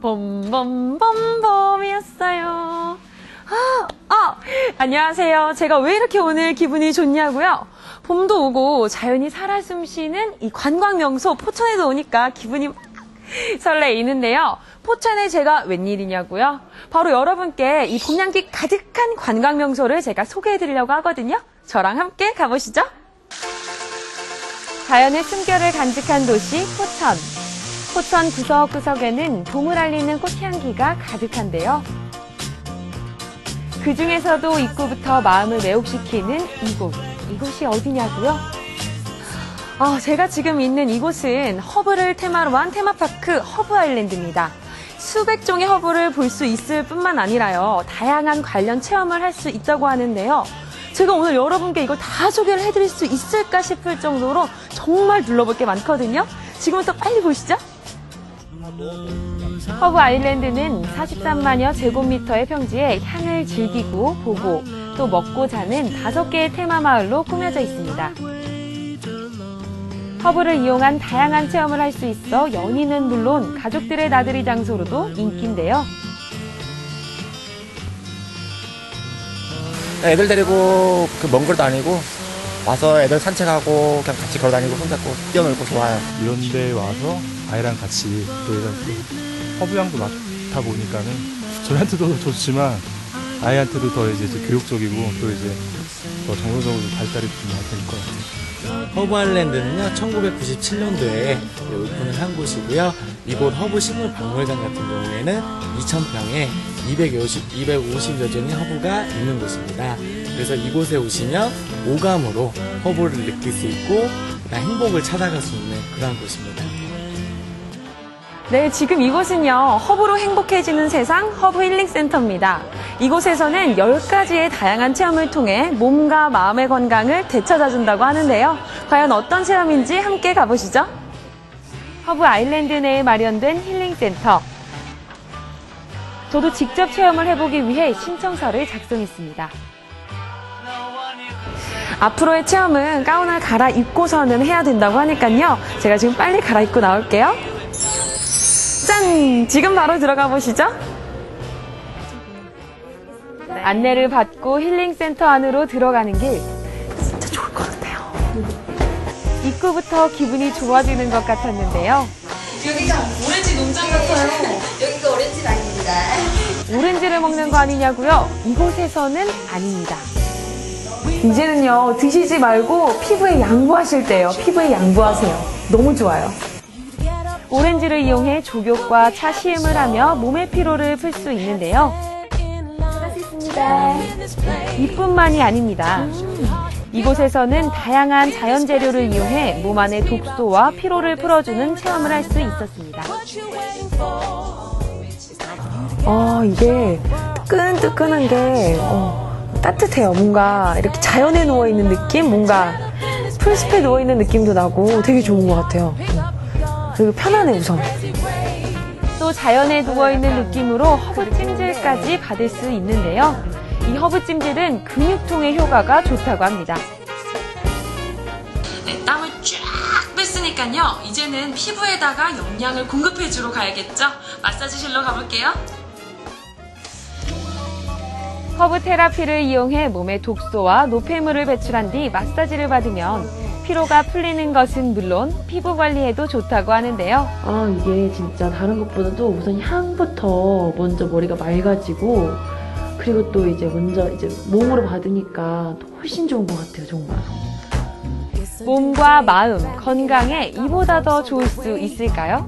봄봄봄봄이었어요. 아, 아, 안녕하세요. 제가 왜 이렇게 오늘 기분이 좋냐고요? 봄도 오고 자연이 살아 숨쉬는 이 관광 명소 포천에도 오니까 기분이 막 설레이는데요. 포천에 제가 웬일이냐고요? 바로 여러분께 이 봄향기 가득한 관광 명소를 제가 소개해 드리려고 하거든요. 저랑 함께 가보시죠. 자연의 숨결을 간직한 도시 포천. 포천 구석구석에는 봄을 알리는 꽃향기가 가득한데요. 그 중에서도 입구부터 마음을 매혹시키는 이곳. 이곳이 어디냐고요? 아, 제가 지금 있는 이곳은 허브를 테마로 한 테마파크 허브 아일랜드입니다. 수백 종의 허브를 볼 수 있을 뿐만 아니라요. 다양한 관련 체험을 할 수 있다고 하는데요. 제가 오늘 여러분께 이걸 다 소개를 해드릴 수 있을까 싶을 정도로 정말 둘러볼 게 많거든요. 지금부터 빨리 보시죠. 허브 아일랜드는 43만여 제곱미터의 평지에 향을 즐기고 보고 또 먹고 자는 다섯 개의 테마 마을로 꾸며져 있습니다. 허브를 이용한 다양한 체험을 할 수 있어 연인은 물론 가족들의 나들이 장소로도 인기인데요. 애들 데리고 그먼 거리도 아니고 와서 애들 산책하고 그냥 같이 걸어다니고 손잡고 뛰어놀고 좋아요. 이런 데 와서 아이랑 같이 또 이렇게 허브향도 맡다 보니까는 저희한테도 좋지만 아이한테도 더 이제 교육적이고 또 이제 더 정서적으로 발달이 좀 많이 될것 같아요. 허브 아일랜드는요 1997년도에 오픈을 한 곳이고요 이곳 허브 식물 박물관 같은 경우에는 2,000평에 250, 250여 종의 허브가 있는 곳입니다 그래서 이곳에 오시면 오감으로 허브를 느낄 수 있고 행복을 찾아갈 수 있는 그런 곳입니다 네, 지금 이곳은요, 허브로 행복해지는 세상 허브 힐링 센터입니다. 이곳에서는 10가지의 다양한 체험을 통해 몸과 마음의 건강을 되찾아준다고 하는데요. 과연 어떤 체험인지 함께 가보시죠. 허브 아일랜드 내에 마련된 힐링 센터. 저도 직접 체험을 해보기 위해 신청서를 작성했습니다. 앞으로의 체험은 가운을 갈아입고서는 해야 된다고 하니까요. 제가 지금 빨리 갈아입고 나올게요. 짠! 지금 바로 들어가 보시죠. 안내를 받고 힐링센터 안으로 들어가는 길 진짜 좋을 것 같아요. 입구부터 기분이 좋아지는 것 같았는데요. 여기가 오렌지 농장 같아요. 여기가 오렌지 아닙니다. 오렌지를 먹는 거 아니냐고요? 이곳에서는 아닙니다. 이제는요, 드시지 말고 피부에 양보하실 때요. 피부에 양보하세요. 너무 좋아요. 오렌지를 이용해 족욕과 차 시음을 하며 몸의 피로를 풀 수 있는데요. 이뿐만이 아닙니다. 이곳에서는 다양한 자연 재료를 이용해 몸 안의 독소와 피로를 풀어주는 체험을 할 수 있었습니다. 어, 이게 뜨끈뜨끈한 게 어, 따뜻해요. 뭔가 이렇게 자연에 누워 있는 느낌, 뭔가 풀숲에 누워 있는 느낌도 나고 되게 좋은 것 같아요. 그리고 편안해 우선. 또 자연에 누워 있는 느낌으로 허브 찜질까지 받을 수 있는데요. 이 허브 찜질은 근육통의 효과가 좋다고 합니다. 네, 땀을 쫙 뺐으니까요. 이제는 피부에다가 영양을 공급해주러 가야겠죠? 마사지실로 가볼게요. 허브 테라피를 이용해 몸에 독소와 노폐물을 배출한 뒤 마사지를 받으면 피로가 풀리는 것은 물론 피부 관리에도 좋다고 하는데요. 아, 이게 진짜 다른 것보다도 우선 향부터 먼저 머리가 맑아지고 그리고 또 이제 먼저 이제 몸으로 받으니까 훨씬 좋은 것 같아요, 정말. 몸과 마음, 건강에 이보다 더 좋을 수 있을까요?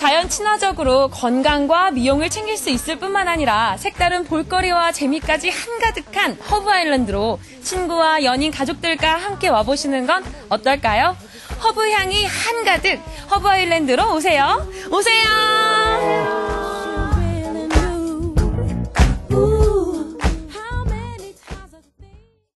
자연 친화적으로 건강과 미용을 챙길 수 있을 뿐만 아니라 색다른 볼거리와 재미까지 한가득한 허브 아일랜드로 친구와 연인 가족들과 함께 와보시는 건 어떨까요? 허브 향이 한가득 허브 아일랜드로 오세요. 오세요!